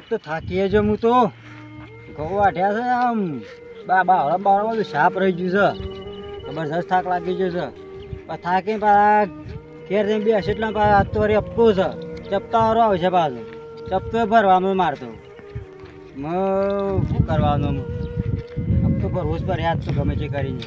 તો થાકી જો હું તો. ઘઉં આઠ્યા છે આમ. બા બા હળમ બાવળમ બધું સાપ રહી ગયું છે. જબરજસ્ત થાક લાગી ગયો છે. પણ થાકી પાછા ઘેર જઈને બેસે એટલે પાછા હાથ તો વળી અપકો છે. ચપતા વાળો છે પાછો. ચપતો ભરવાનો મારતો મ, શું કરવાનું હપ્તો ભરવો જ પર યાદ તો ગમે છે કરીને.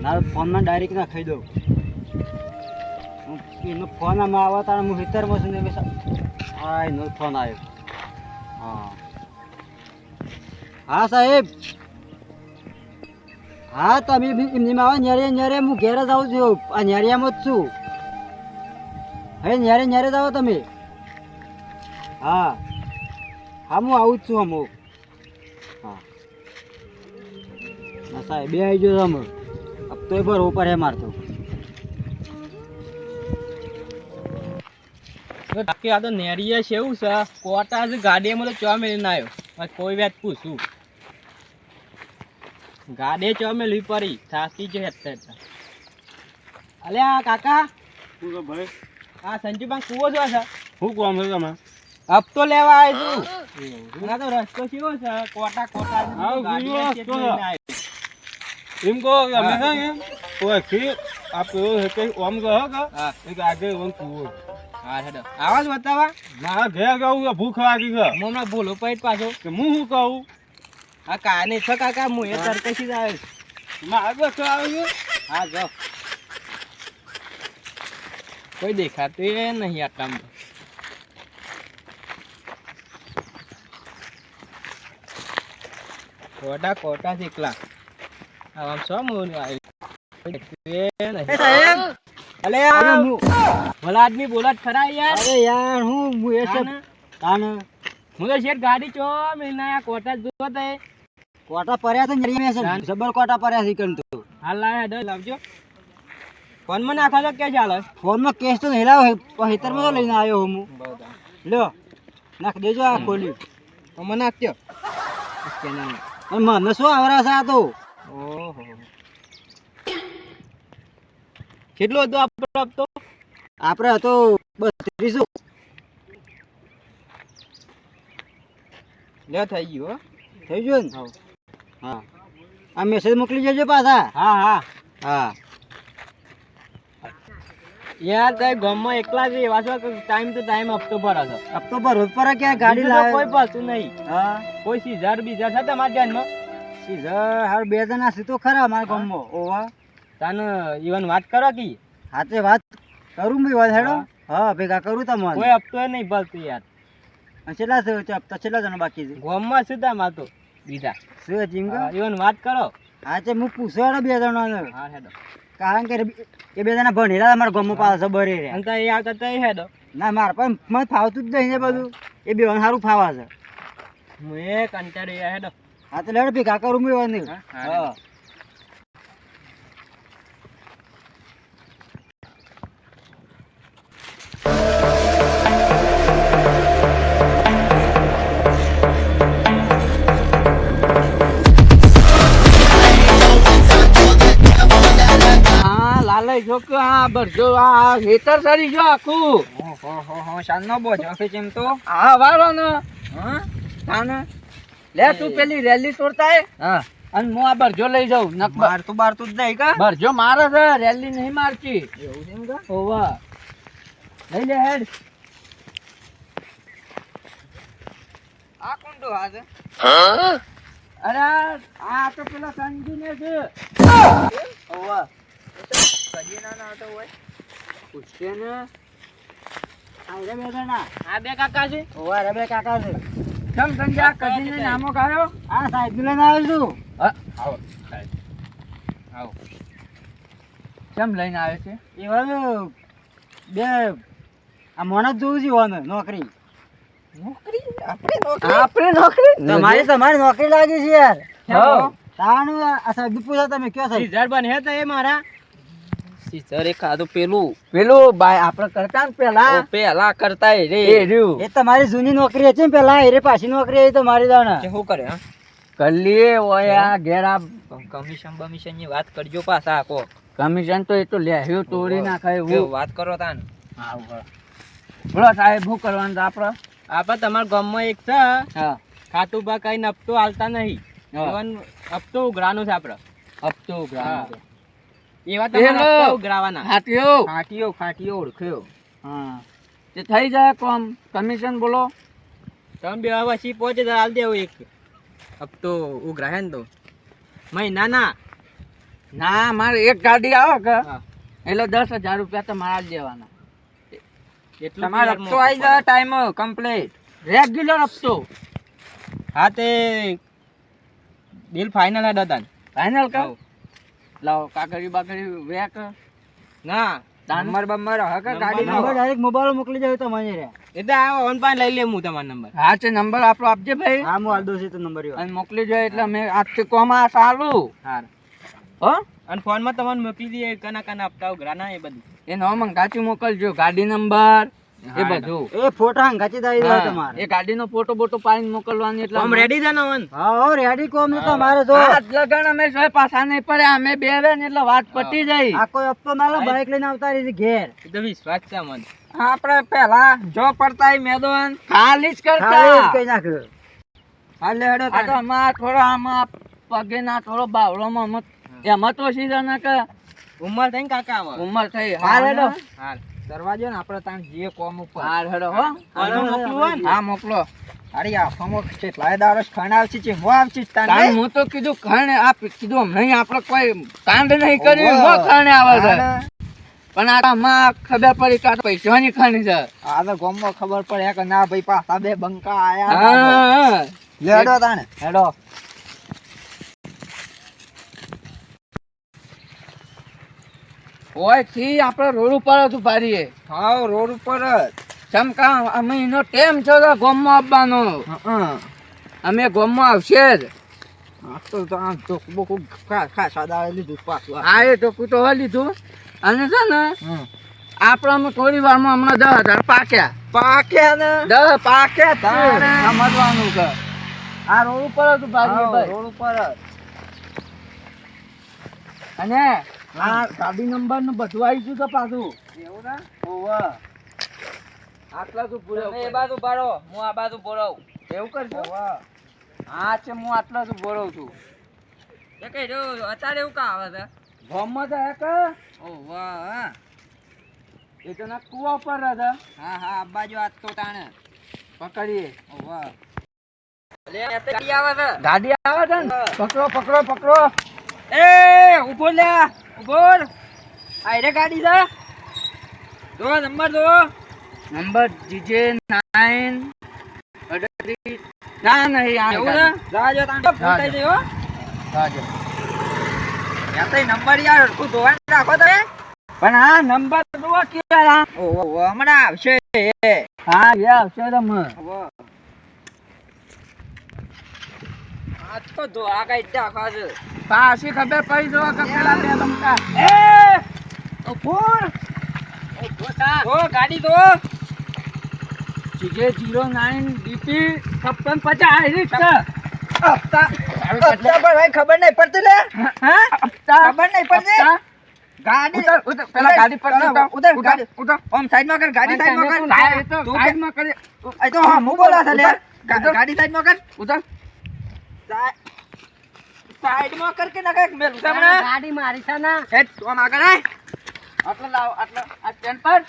ના ફોનમાં ડાયરેક્ટ ના ખાઈ દઉં. એનો ફોન આમાં આવવા તાણે હું હિતરમાં છું ને હા એનો ફોન આવ્યો. હા. હા, સાહેબ. હા, તમે એમની આવે ન્યારે ન્યારે હું ઘેર જ આવું છું. આ ન્યારિયામાં જ છું. હવે ન્યારે ન્યારે જ આવો તમે. હા. હા, હું આવું જ છું અમુક. હા. સાહેબ, બે આવી ગયો તમે. અબ પર ઉપર હે મારતો બાકી આ તો નેરીએ છે એવું છે. કોટા જ ગાડીમાં તો ચો મેળીને આવ્યો. કોઈ વાત પૂછું. ગાડે ચો મેળવી પડી. થાકી છે હેઠતા અલે આ કાકા? ભાઈ? આ સંજુબા કૂવો જો છે? શું કામ છે તમે? હપ્તો લેવા આવ્યો છું. આ તો રસ્તો કેવો છે? Quota quota. એમ કહો કે અમે ને કોઈ આપ કે ઓમ કહો કે એક આગળ ઓમ કૂવો. હા હેડો. આવાજ બતાવા? ના ઘેર કહું કે ભૂખ લાગી છે. હું હમણાં ભૂલો પૈટ પાછો. કે હું શું કહું? આ કાને છો કાકા હું એ તરકશી જ આવ્યો મારે બસ આવી છે હા જો કોઈ દેખાતું નહીં આટલામાં કોટા કોટા એકલા આમ સો મોનું આવ્યું? કોઈ દેખાતું નહીં. સાહેબ! અલે ભલા આદમી બોલત ખરા યાર. અરે યાર હું હું એ છે તાન. હું તો શેઠ ગાડી ચો મેના આ કોટા જો તે કોટા પર્યા તો નરી મેસે જબર કોટા પર્યા થી કન તો. હાલ લાયા ડર લાવજો. ફોનમાં નાખા તો કે ચાલે ફોનમાં કેસ તો હેલાવ હેતરમાં લઈને આવ્યો હું. લ્યો નાખ દેજો આ ખોલી તો મને નાખ્યો મને શું આવરા સા તો? ઓહો. કેટલો હતો આપતો? આપણે હતો બત્રીસો લે થઈ ગયું થઈ ગયું ને? હા. આ મેસેજ મોકલી જજો પાછા. હા હા. હા. યાર તય ગામમાં એકલા જ એવા છો ટાઈમ ટુ ટાઈમ હપ્તો ભરો છો? હપ્તો ભરો પર ક્યાં ગાડી લાવે? કોઈ પાછું નહીં. હા. કોઈ સીઝર બીજા છે તમારા ધ્યાનમાં? સીઝર હાર બે જણા તો ખરા મારા ગામમાં. ઓવા. તાને ઈવન વાત કરો કી? હાથે વાત કરું ભાઈ વાત હેડો. હા. ભેગા કરું તમારે. કોઈ હપ્તો નહીં ભરતું યાર. છેલ્લા છે હપ્તા છેલ્લા જણા બાકી છે? ગોમમાં શું તમારે તો બીજા. શું જીંગો ઈવન વાત કરો. હા તે હું પૂછવાડો બે જણા હા હેડો. કારણ કે એ બે જણા ભણેલા મારા ગોમમાં પાસે બરે રે અને એ આવતા તઈ હેડો. ના મારા પણ મને ફાવતું જ નહીં ને બધું. એ બે સારું ફાવા છે. હું એ કંટાળી હેડો. હા તો લેડો ભેગા કરું મેં વાત નહીં હા. જો આ બરજો આ હેતર સરી જો આખું. હો હો હો શાનનો બોજ ઓફિસ ચેમ તો. હા વાળો ને. હા તાને લે તું પેલી રેલી છોડતા હે. હા અને હું આ બરજો લઈ જાઉં. નક તો બાર તો જ નહીં કા? બરજો મારે છે રેલી નહીં મારતી. એવું છે એમ કા? ઓવા લઈ લે હેડ. આ કુંડો આજે હા અરે આ તો પેલા સંજુ ને છે ઓવા કદી ના ના હોય. પૂછશે ને. આ બે જણા. આ બે કાકા છે. ઓવા રે બે કાકા છે. કેમ સંજા કદી નામો કાયો આ સાહેબ લઈને આવ્યો છું. આવો. આવો. કેમ લઈને આવે છે? એવાનું બે આ મોણસ જોવું છે ઓને નોકરી. નોકરી? આપણે નોકરી? તમારી તમારી નોકરી લાગી છે યાર. હા. તાણું આ સાહેબ પૂછો તમે કયો સાહેબ. સીઝર હે તો એ મારા. સીઝર એક આદુ પેલું. પેલું બાય આપણે કરતા ને પેલા. પેલા કરતા એ રે. એ રહ્યું. એ તમારી જૂની નોકરી હતી ને પેલા એ રે પાછી નોકરી આવી તમારી દાણા શું કરે હા? કલીએ ઓય આ ઘેર આ કમિશન બમિશનની વાત કરજો પાછા આપો કમિશન તો એ તો લેહ્યું તોડી નાખાય. એવું વાત કરો તાન? હા બોલો સાહેબ શું કરવાનું છે આપણે? આપા તમારા ગામમાં એક છે હા. ખાતું બા કઈ હપ્તો હાલતા નહીં. હપ્તો ઉઘરાનું છે આપડે હપ્તો ઉઘરાણો છે. એવા તમારે ખાટીઓ ઓળખ્યો. હા. તે થઈ જાય કોમ. કમિશન બોલો. તમે બે હવે પછી પહોંચે તો હાલ દેવું એક. હપ્તો ઉઘરાય ને તો. મહિના ના ના. મારે એક ગાડી આવે કે? એટલે દસ હજાર રૂપિયા તમારા જ દેવાના. એટલું તમારો હપ્તો આવી જાય ટાઈમ કમ્પ્લીટ રેગ્યુલર હપ્તો હા તે બિલ ફાઇનલ હે દાદા ફાઇનલ કર હઉ. લાવો કાકરી બાકડી વેક. ના નંબર બંબર હકે કે ગાડી નંબર ડાયરેક્ટ મોબાઈલ મોકલી જાય તો મને રે એટલે આ ઓન પાન લઈ લે હું તમારો નંબર. હા છે નંબર આપણો આપજે ભાઈ. હા હું હાલ દઉં છું તો નંબર યો. અને મોકલી જાય એટલે અમે આજથી કોમ આ સારું હાર. હો? અને ફોનમાં તમને મોકલી દઈએ કના કના હપ્તા ગ્રાના એ બધું. એ નો મંગાચી મોકલજો. ગાડી નંબર એ બધું એ ફોટા હંગાચી દઈ દો તમારે. એ ગાડીનો ફોટો બોટો પાડીને મોકલવાની એટલે આમ રેડી જાનો વન હા હો રેડી કોમ તો મારે જો. આજ લગન અમે જોઈ પાછા નહીં પડે અમે બે રે ને એટલે વાત પટી જાય. આ કોઈ અપ્પો માલો બાઈક લઈને આવતા રહી ઘેર. એકદમ વિશ્વાસ છે મને. આપણે પહેલા જો પડતા મેદન ખાલી જ ખાલી જ કઈ નાખ હાલે હેડો તો આમાં થોડો આમાં પગે ના થોડો બાવળોમાં એમાં તો સીધા ના કે ઉંમર થઈ કાકા ઉંમર થઈ. હાલ હેડો. હાલ. દરવાજો ને આપણે ત્યાં જે કોમ ઉપર. હેડો હો. મોકલું હા મોકલો. અરે આ ફમો છે દારસ ખાણ આવશે છે. હું આવશે તાન હું? તો કીધું ખાણે આ કીધું નહીં આપણે કોઈ કાંડ નહીં કરી હું ખાણે આવે છે. પણ આ માં ખબર પડી કે તો પૈસાની ખાણી છે. આ તો ગોમમાં ખબર પડે કે ના ભાઈ પાછા બે બંકા આયા. લેડો તાણે. હેડો. ઓયથી આપણે રોડ ઉપર જ ઉભારીએ. હા રોડ ઉપર ચમકા અમે એનો ટેમ છે તો ગોમમાં આવવાનો અમે ગોમમાં આવશે જ. આ તો આ આમ તો ખાસ લીધું પાછું હા એ ટોકું તો લીધું. અને છે ને. આપણામાં થોડી વારમાં હમણાં દસ હજાર પાક્યા. પાક્યા ને? દસ પાક્યા. સમજવાનું છે. આ રોડ ઉપર જ ઊભા રોડ ઉપર જ. અને આ ગાડી નંબરનું બધું આવી ગયું તો પાછું. એવું ના? ઓવા. આટલા તો પૂરો એ બાજુ ભરો હું આ બાજુ ભરાવ એવું કરજો. હા છે હું આટલા તો ભરવ છું. એ કઈ જો અત્યારે એવું કા આવે છે? ગામમાં તો એક ઓ વાહ એ તો ના કુવા પર હતા હા હા આ બાજુ આજ તો તાણે. પકડીએ. ઓ વાહ ગાડી આવે છે. ગાડી આવે છે ને? પકડો પકડો પકડો. એ ઊભો લે ઊભો. આયરે ગાડી છે. જો નંબર જો. Number GJ nine. અડત્રીસ. ના નહીં આ એવું છે? રાજો તાંડો ફૂટાઈ જયો રાજો યા તો નંબર યાર હરખું ધોવા રાખો તો પણ આ નંબર તો કેવા ઓ ઓ હમણાં આવશે. હા એ આવશે તમે. આ તો ધોવા કઈ રાખવા છે પાછી ખબર પડી જો કે પેલા બે બંકા એ! ઓ ફોન ઓ ધોસા ઓ ગાડી ધો જીજે જીરો નાઇન ડીપી છપ્પન પચાસ રિક્ષા હપ્તા. હપ્તા. પર ભાઈ ખબર નહીં પડતી લે. હા? ખબર નહીં પડતી? ગાડી. ઉતર પેલા ગાડી પર ઉતર, ઉતર. ગાડી. ઓમ સાઈડમાં કર ગાડી સાઈડમાં કર. તો સાઈડમાં કર. એ તો હા હું બોલા છે લે. ગાડી સાઈડમાં કર. ઉતર. સાઈડમાં કર કે ના કંઈક મેલ તમને ગાડી મારી છે ના. હેડ ઓમ આગળ આય. આટલો લાવ આટલો આ સ્ટેન્ડ પર.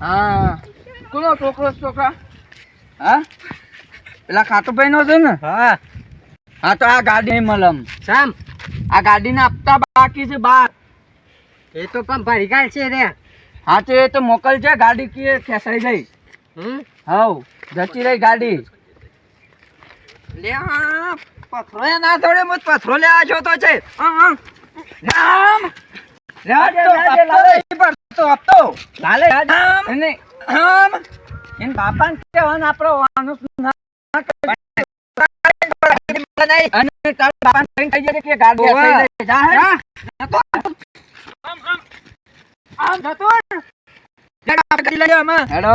હા. કોનો છોકરો છોકરા? હા? પેલા ખાતુભાઈ નો છે ને? હા. હા તો આ ગાડી મલમ સામ. આ ગાડીના હપ્તા બાકી છે બાર. એ તો પણ ભરી ગાય છે રે. હા તો એ તો મોકલજે ગાડી કે ખેસાઈ ગઈ હમ? હવ જતી રહી ગાડી લે પથરો એ ના થોડે મત પથરો લે આ છો તો છે હા હા લાલે, હપ્તો, લાલે, હપ્તો લાલે. નહીં ભરતો, આમ. એને આમ એને બાપાને કહેવાનું આપણો વાનુસ ના નહીં અને તારા બાપાને કહીને કહી દેજે કે ગાડી ઓવે. ખેંચાઈ ગઈ. જા હે. જા. આમ આમ આમ જતો રે. જા, આપણે ગાડી લઈ આમાં હેડો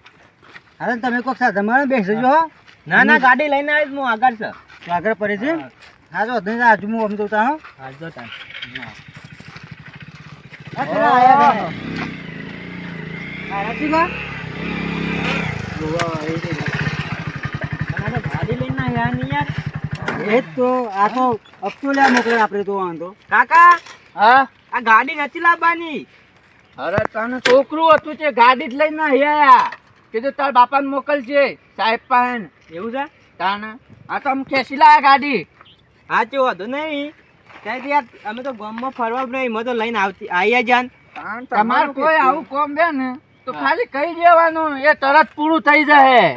હાલ તમે કોક સાથે મળે બેસજો હો. ના ના ગાડી લઈને આવીશ હું આગળ છે. તો આગળ પડે છે. હા. જો અધે આજુ હું આમ જોતા હો. હા જો તાન. આ પેલા આયા બે. આ રસીબા? અને ગાડી લઈને આવ્યા નહીં યાર? એ તો આ તો મોકલે આપણે તો વાંધો. કાકા હા? આ ગાડી નથી લાવવાની. અરે તને છોકરું હતું તે ગાડી જ લઈને આયા. કીધું તાર બાપાને મોકલજે. સાહેબ પણ. એવું છે? તાને આ તો અમે ખેંચી લાયા ગાડી. હા વાંધો નહીં. ત્યાંથી યાર અમે તો ગામમાં ફરવા નહીં મેં તો લઈને આવતી આવ્યા જાન. તમારે કોઈ આવું કોમ બે ને તો ખાલી કહી દેવાનું એ તરત પૂરું થઈ જાય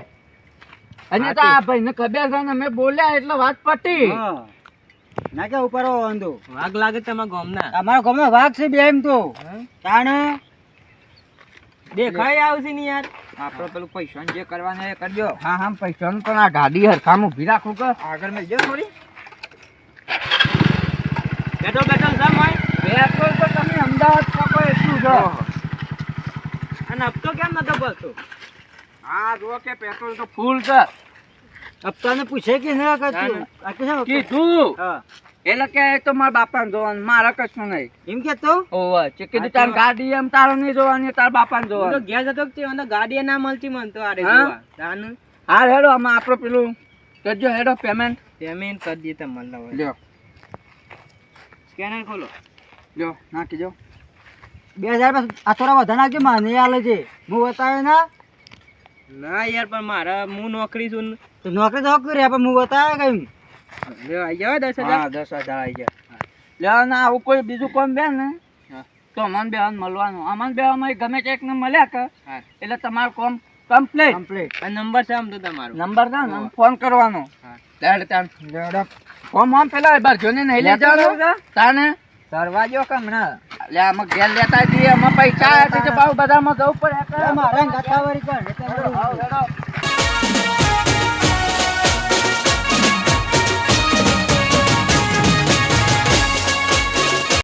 અને તો આ ભાઈને ખબર છે ને મેં બોલ્યા એટલે વાત પટી. ના કે ઉપર વાંધો. વાઘ લાગે તમારા ગામના. અમારા ગામમાં વાઘ છે બે એમ તો તાણ દેખાય આવશે ને યાર. આપણે પેલું પૈસા જે કરવાના એ કરજો. હા હા પૈસા પણ આ ગાડી હરખામ ઊભી રાખું કે. આગળ મેં જો થોડી. બેઠો બેઠો સમ હોય પેટ્રોલ તો તમે અમદાવાદ પકો એટલું જો અને હપ્તો કેમ નતો ભરતો હા જો કે પેટ્રોલ તો ફૂલ છે. હપ્તાને પૂછે કે ન કે તું? આ કે છે? કીધું. હા. એટલે કે તો મારા બાપાને જોવાનું મારા કશું નહીં. એમ કે તો? ઓવે તે કીધું તાર ગાડી એમ તારો નહીં જોવાની તાર બાપાને જોવાનું તો ઘેર જતો કે મને ગાડી ના મળતી મને તો આરે જોવા. હા હેડો આમાં આપણો પેલું કરજો હેડો પેમેન્ટ પેમેન્ટ કરી દઈએ તમને હવે લ્યો. સ્કેનર ખોલો. લ્યો નાખી જો બે હજાર આ થોડા વધારે નાખજો માને હાલે છે હું બતાવે ના? ના યાર પણ મારા હું નોકરી છું. નોકરી તો કરી કર્યા પણ હું બતાવે કઈ? લ્યો આઈ દસ હજાર. દસ હજાર આવી ગયા લ્યો ના આવું કોઈ બીજું કોમ બે ને તો અમન બેવાન મળવાનું. અમન બેવામાં ગમે તે એકને મળ્યા કે એટલે તમારું કોમ કમ્પ્લીટ કમ્પ્લીટ નંબર છે આમ તો તમારો. નંબર છે ફોન કરવાનો. લેડ. તાન કોમ આમ પેલા બાર જોને નહીં લઈ જવાનું? તાને કરવા જો કે હમણાં. એટલે આમાં ઘેર લેતા જઈએ આમાં પૈસા આવે છે ભાવ બધામાં જવું પડે. મારા.